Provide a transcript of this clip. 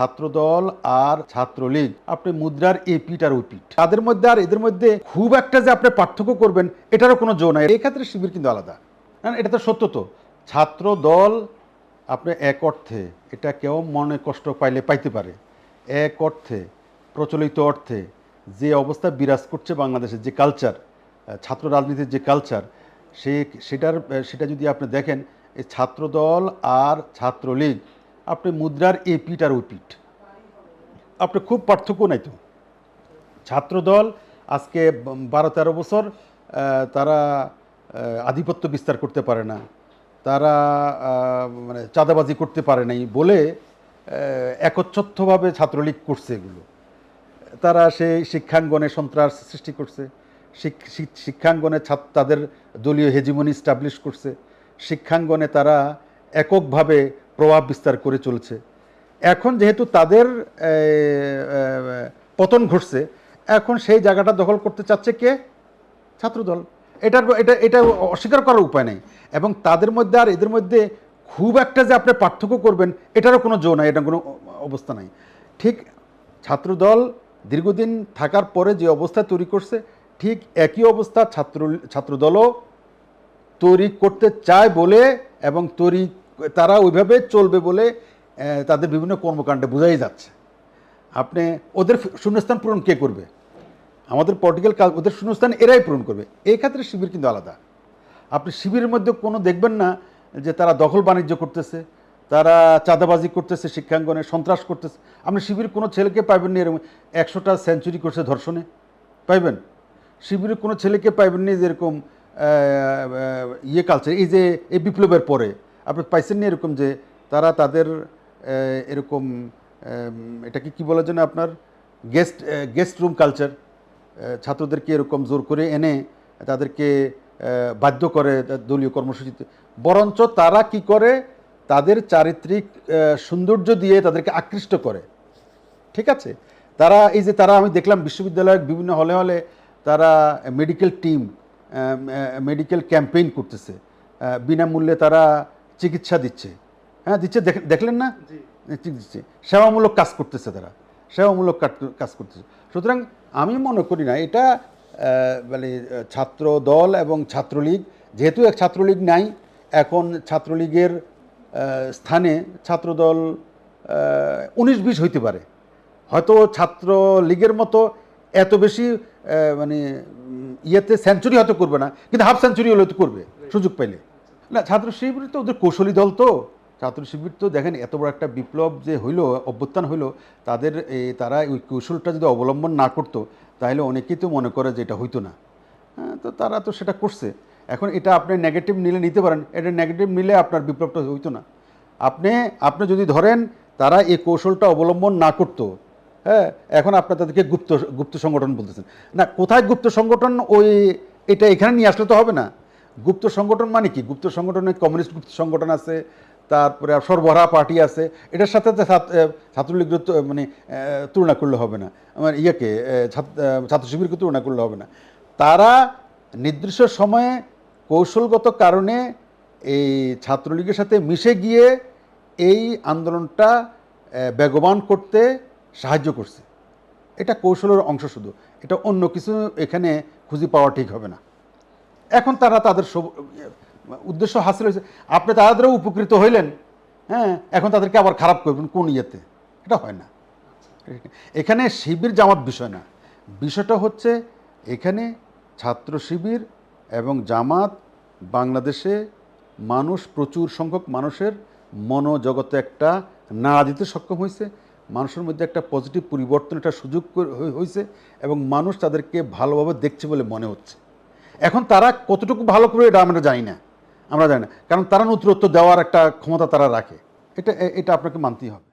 ছাত্রদল আর ছাত্রলীগ আপনি মুদ্রার এ আর ওই পিঠ। তাদের মধ্যে আর এদের মধ্যে খুব একটা যে আপনি পার্থক্য করবেন এটারও কোনো জো নাই। এই ক্ষেত্রে শিবির কিন্তু আলাদা। না, এটা তো সত্য তো। ছাত্র দল আপনি এক অর্থে এটা কেউ মনে কষ্ট পাইলে পাইতে পারে। এক অর্থে প্রচলিত অর্থে যে অবস্থা বিরাজ করছে বাংলাদেশের যে কালচার ছাত্র রাজনীতির যে কালচার সে সেটার সেটা যদি আপনি দেখেন এই ছাত্রদল আর ছাত্রলীগ আপনি মুদ্রার এ পিঠ আর ওই পিঠ। আপনি খুব পার্থক্য নাই তো। ছাত্রদল আজকে বারো তেরো বছর তারা আধিপত্য বিস্তার করতে পারে না। তারা মানে চাঁদাবাজি করতে পারে নাই বলে আহ, একচ্ছত্রভাবে ছাত্রলীগ করছে এগুলো। তারা সেই শিক্ষাঙ্গনে সন্ত্রাস সৃষ্টি করছে। শিক- শিক- শিক্ষাঙ্গনে ছাত্র তাদের দলীয় হেজিমনি স্টাবলিশ করছে। শিক্ষাঙ্গনে তারা এককভাবে প্রভাব বিস্তার করে চলছে। এখন যেহেতু তাদের পতন ঘটছে, এখন সেই জায়গাটা দখল করতে চাচ্ছে কে? ছাত্রদল। এটার এটা এটা অস্বীকার করার উপায় নেই। এবং তাদের মধ্যে আর এদের মধ্যে খুব একটা যে আপনি পার্থক্য করবেন, এটারও কোনো জো নাই, এটা কোনো অবস্থা নাই। ঠিক ছাত্রদল দীর্ঘদিন থাকার পরে যে অবস্থা তৈরি করছে, ঠিক একই অবস্থা ছাত্র ছাত্রদলও তৈরি করতে চায় বলে এবং তৈরি তারা ওইভাবে চলবে বলে তাদের বিভিন্ন কর্মকাণ্ডে বোঝাই যাচ্ছে। আপনি, ওদের শূন্যস্থান পূরণ কে করবে? আমাদের পলিটিক্যাল কাজ ওদের শূন্যস্থান এরাই পূরণ করবে। এই ক্ষেত্রে শিবির কিন্তু আলাদা। আপনি শিবিরের মধ্যে কোনো দেখবেন না যে তারা দখল বাণিজ্য করতেছে, তারা চাঁদাবাজি করতেছে শিক্ষাঙ্গনে, সন্ত্রাস করতেছে। আপনি শিবির কোনো ছেলেকে পাইবেন না এরকম একশোটা সেঞ্চুরি করছে ধর্ষণে। পাইবেন? শিবিরের কোনো ছেলেকে পাইবেন না যেরকম ইয়ে কালচার এই যে, এই বিপ্লবের পরে। আপনি পাইছেন না এরকম যে তারা তাদের এরকম এটাকে কি বলার জন্য আপনার গেস্ট গেস্ট রুম কালচার ছাত্রদেরকে এরকম জোর করে এনে তাদেরকে বাধ্য করে দলীয় কর্মসূচিতে বরঞ্চ তারা কি করে? তাদের চারিত্রিক সৌন্দর্য দিয়ে তাদেরকে আকৃষ্ট করে। ঠিক আছে? তারা, এই যে তারা আমি দেখলাম বিশ্ববিদ্যালয়ের বিভিন্ন হলে হলে তারা মেডিকেল টিম মেডিকেল ক্যাম্পেইন করতেছে। বিনামূল্যে তারা চিকিৎসা দিচ্ছে। হ্যাঁ দিচ্ছে দেখ- দেখলেন না? ঠিক দিচ্ছে সেবামূলক কাজ করতেছে তারা। সেবামূলক কাজ করতেছে। সুতরাং আমি মনে করি না এটা মানে ছাত্র দল এবং ছাত্রলীগ যেহেতু এক ছাত্রলীগ নাই এখন ছাত্রলীগের স্থানে ছাত্রদল উনিশ বিশ হইতে পারে। হয়তো ছাত্র লীগের মতো এত বেশি মানে ইয়েতে সেঞ্চুরি হয়তো করবে না কিন্তু হাফ সেঞ্চুরি হলে তো করবে সুযোগ পাইলে। না ছাত্র শিবির তো ওদের কৌশলী দল তো। ছাত্র শিবির তো দেখেন, এত বড় একটা বিপ্লব যে হইল, অভ্যুত্থান হইল, তাদের এই তারা ওই কৌশলটা যদি অবলম্বন না করতো, তাহলে অনেকেই তো মনে করে যে এটা হইতো না। হ্যাঁ তো তারা তো সেটা করছে। এখন এটা আপনি নেগেটিভ নিলে নিতে পারেন, এটা নেগেটিভ নিলে আপনার বিপ্লবটা হইতো না। আপনি আপনি যদি ধরেন, তারা এই কৌশলটা অবলম্বন না করতো হ্যাঁ এখন আপনার তাদেরকে গুপ্ত গুপ্ত সংগঠন বলতেছেন। না, কোথায় গুপ্ত সংগঠন? ওই, এটা এখানে নিয়ে আসলে তো হবে না। গুপ্ত সংগঠন মানে কি? গুপ্ত সংগঠনে কমিউনিস্ট গুপ্ত সংগঠন আছে তারপরে সরবরাহ পার্টি আছে এটার সাথে তো ছাত্র- ছাত্রলীগের তো, মানে তুলনা করলে হবে না। আমার ইয়েকে ছাত্র শিবিরকে তুলনা করলে হবে না। তারা নির্দিষ্ট সময়ে কৌশলগত কারণে এই ছাত্রলীগের সাথে মিশে গিয়ে এই আন্দোলনটা বেগবান করতে সাহায্য করছে। এটা কৌশলের অংশ শুধু। এটা অন্য কিছু এখানে খুঁজে পাওয়া ঠিক হবে না। এখন তারা তাদের উদ্দেশ্য হাসিল হয়েছে। আপনি তাদেরও উপকৃত হইলেন হ্যাঁ? এখন তাদেরকে আবার খারাপ করবেন কোন ইয়েতে? এটা হয় না। এখানে শিবির জামাত বিষয় না। বিষয়টা হচ্ছে এখানে ছাত্র শিবির এবং জামাত বাংলাদেশে মানুষ, প্রচুর সংখ্যক মানুষের মনোজগতে একটা নাড়া দিতে সক্ষম হয়েছে। মানুষের মধ্যে একটা পজিটিভ পরিবর্তন, একটা সুযোগ হয়েছে এবং মানুষ তাদেরকে ভালোভাবে দেখছে বলে মনে হচ্ছে। এখন তারা কতটুকু ভালো করে এটা আমরা জানি না। আমরা জানি না। কারণ তারা নতুনত্ব দেওয়ার একটা ক্ষমতা তারা রাখে। এটা এটা আপনাকে মানতেই হবে।